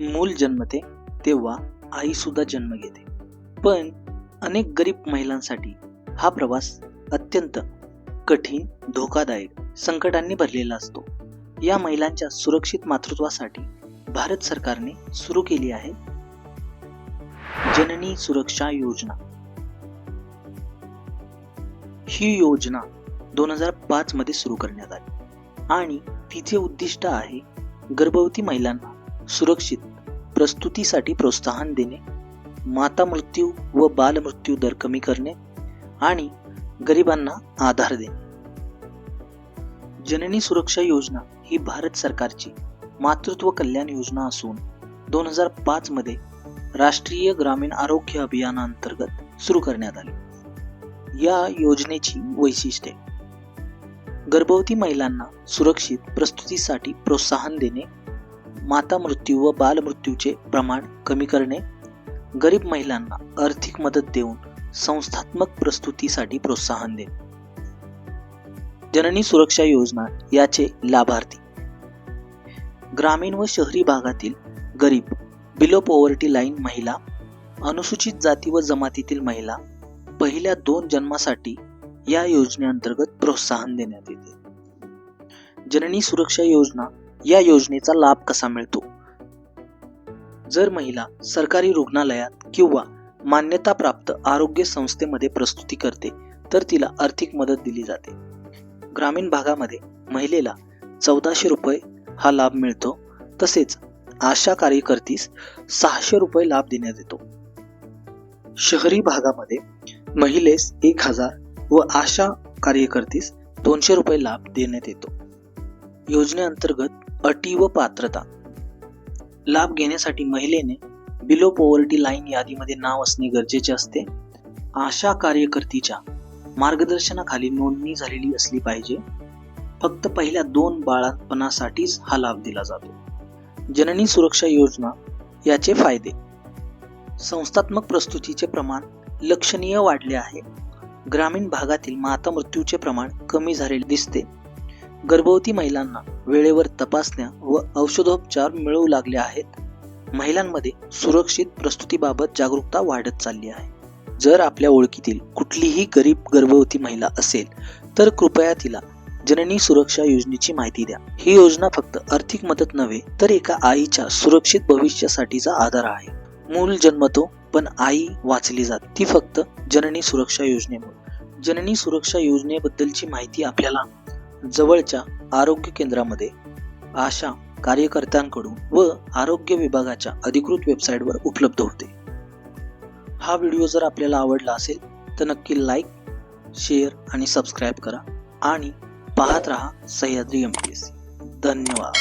मूल जन्मते तेव्हा आई सुद्धा जन्म घेते. पण अनेक गरीब महिलांसाठी हा प्रवास अत्यंत कठीण धोकादायक संकटांनी भरलेला असतो. या महिलांच्या सुरक्षित मातृत्वासाठी भारत सरकारने सुरू केली आहे जननी सुरक्षा योजना. ही योजना दोन हजार पाच मध्ये सुरू करण्यात आली. आणि तिचे उद्दिष्ट आहे गर्भवती महिलांना सुरक्षित प्रस्तुतीसाठी प्रोत्साहन देणे माता मृत्यू व बालमृत्यू दर कमी करणे आणि गरिबांना आधार देणे. जननी सुरक्षा योजना ही भारत सरकारची मातृत्व कल्याण योजना असून दोन हजार पाच मध्ये राष्ट्रीय ग्रामीण आरोग्य अभियानांतर्गत सुरू करण्यात आली. या योजनेची वैशिष्ट्ये. गर्भवती महिलांना सुरक्षित प्रस्तुतीसाठी प्रोत्साहन देणे माता मृत्यू व बालमृत्यूचे प्रमाण कमी करणे गरीब महिलांना आर्थिक मदत देऊन संस्थात्मक प्रस्तुतीसाठी प्रोत्साहन देणे. जननी सुरक्षा योजना याचे लाभार्थी. ग्रामीण व शहरी भागातील गरीब बिलो पॉवर्टी लाईन महिला अनुसूचित जाती व जमातीतील महिला पहिल्या दोन जन्मासाठी या योजनेअंतर्गत प्रोत्साहन देण्यात येते. जननी सुरक्षा योजना या योजनेचा लाभ कसा मिळतो? जर महिला सरकारी रुग्णालयात किंवा मान्यताप्राप्त आरोग्य संस्थेमध्ये प्रस्तुती करते तर तिला आर्थिक मदत दिली जाते. ग्रामीण भागामध्ये महिलेला चौदाशे रुपये हा लाभ मिळतो तसेच आशा कार्यकर्तीस सहाशे रुपये लाभ देण्यात येतो. शहरी भागामध्ये महिलेस एक हजार व आशा कार्यकर्तीस दोनशे रुपये लाभ देण्यात येतो. योजनेअंतर्गत अटी व पात्रता. लाभ घेण्यासाठी महिलेने बिलो पॉवर्टी लाईन यादीमध्ये नाव असणे गरजेचे असते. आशा कार्यकर्तीच्या मार्गदर्शनाखाली नोंदणी झालेली असली पाहिजे. फक्त पहिल्या दोन बाळापणासाठीच हा लाभ दिला जातो. जननी सुरक्षा योजना याचे फायदे. संस्थात्मक प्रस्तुतीचे प्रमाण लक्षणीय वाढले आहे. ग्रामीण भागातील माता मृत्यूचे प्रमाण कमी झालेले दिसते. गर्भवती महिलांना वेळेवर तपासण्या व औषधोपचार मिळू लागले आहेत. महिलांमध्ये सुरक्षित प्रस्तुतीबाबत जागरूकता वाढत चालली आहे. जर आपल्या ओळखीतील कुठलीही गरीब गर्भवती महिला असेल तर कृपया तिला जननी सुरक्षा योजनेची माहिती द्या. ही योजना फक्त आर्थिक मदत नव्हे तर एका आईच्या सुरक्षित भविष्यासाठीचा आधार आहे. मूल जन्मतो पण आई वाचली जात. ती फक्त जननी सुरक्षा योजनेमुळे. जननी सुरक्षा योजनेबद्दलची माहिती आपल्याला जवळच्या आरोग्य केंद्रामध्ये आशा कार्यकर्त्यांकडून व आरोग्य विभागाच्या अधिकृत वेबसाईटवर उपलब्ध होते. हा व्हिडिओ जर आपल्याला आवडला असेल तर नक्की लाईक शेअर आणि सबस्क्राईब करा आणि पाहत रहा Sahyadri M P S C धन्यवाद.